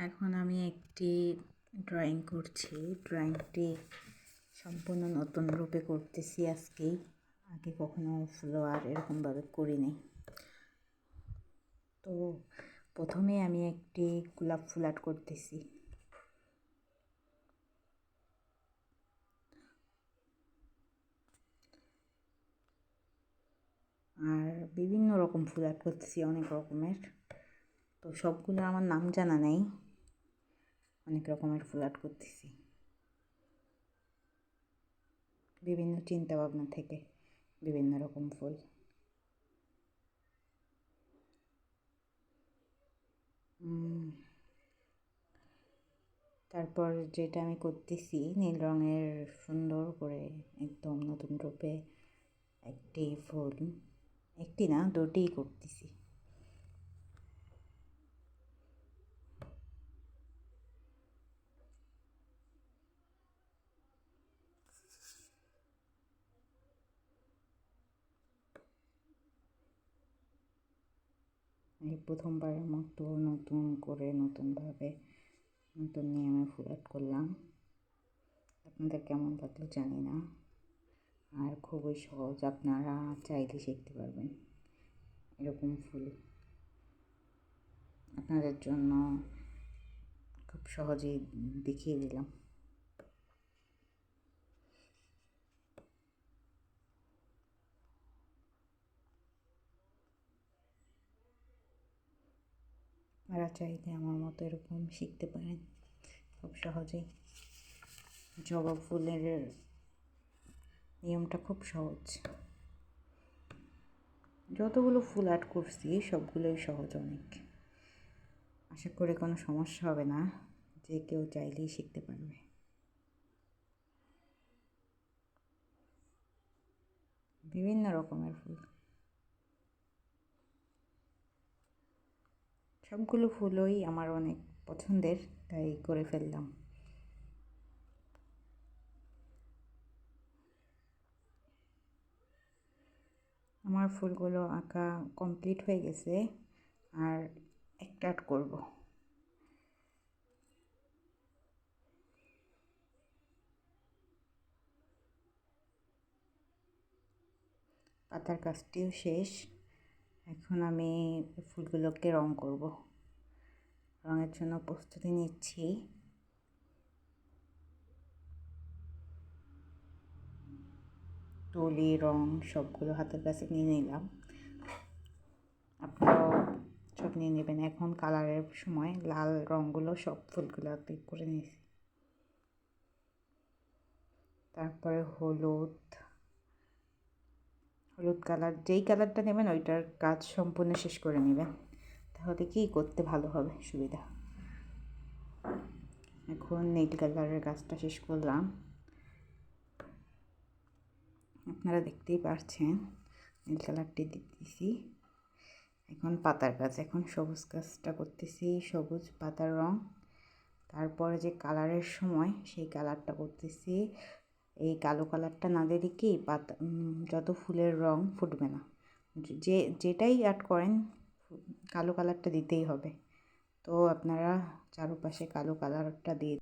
এখন আমি একটি ড্রয়িং করছি। ড্রয়িংটি সম্পূর্ণ নতুন রূপে করতেছি আজকেই। আগে কখনো ফ্লোয়ার এরকমভাবে করিনি। তো প্রথমে আমি একটি গোলাপ ফুল আর্ট করতেছি। আর বিভিন্ন রকম ফুল আর্ট করতেছি অনেক রকমের। তো সবগুলো আমার নাম জানা নেই। অনেক রকমের ফুল আর্ট করতেছি। বিভিন্ন চিন্তা ভাবনা থেকে বিভিন্ন রকম ফুল। তারপর যেটা আমি করতেছি, নীল রঙের সুন্দর করে একদম নতুন রূপে একটি ফুল, একটি না দুটিই করতেছি। এই প্রথমবারের মতো নতুন করে নতুনভাবে নতুন নিয়মে ফুল আর্ট করলাম। আপনাদের কেমন লাগল জানি না। আর খুবই সহজ, আপনারা চাইলে শিখতে পারবেন এরকম ফুল। আপনাদের জন্য খুব সহজেই দেখিয়ে দিলাম। আপনারা চাইলে আমার মতো এরকম শিখতে পারেন। খুব সহজেই। জবা ফুলের নিয়মটা খুব সহজ। যতগুলো ফুল আর্ট করছি, সবগুলোই সহজ অনেক। আশা করে কোনো সমস্যা হবে না, যে কেউ চাইলেই শিখতে পারবে। বিভিন্ন রকমের ফুল। সবগুলো ফুলই আমার অনেক পছন্দের, তাই করে ফেললাম। আমার ফুলগুলো আঁকা কমপ্লিট হয়ে গেছে, আর একটা করব। পাতার কাজটিও শেষ। এখন আমি ফুলগুলোকে রং করব। রঙের জন্য প্রস্তুতি নিচ্ছি। তুলি, রং সবগুলো হাতের কাছে নিয়ে নিলাম। আপনারাও সব নিয়ে নেবেন। এখন কালারের সময় লাল রঙগুলো সব ফুলগুলোতে করে নিয়েছি তারপরে হলুদ হলুদ কালার, যেই কালারটা নেবেন ওইটার কাজ সম্পূর্ণ শেষ করে নেবেন। তাহলে কি করতে ভালো হবে? সুবিধা। এখন নীল কালারের কাজটা শেষ করলাম। আপনারা দেখতেই পারছেন, নীল কালারটি দিতেছি। এখন পাতার গাছ এখন সবুজ গাছটা করতেছি, সবুজ পাতার রং। তারপরে যে কালারের সময়, সেই কালারটা করতেছি। এই কালো কালারটা না দিলে কি পাতা যত ফুলের রং ফুটবে না। যে যেটাই অ্যাড করেন, কালো কালারটা দিতেই হবে। তো আপনারা চারপাশে কালো কালারটা দিয়ে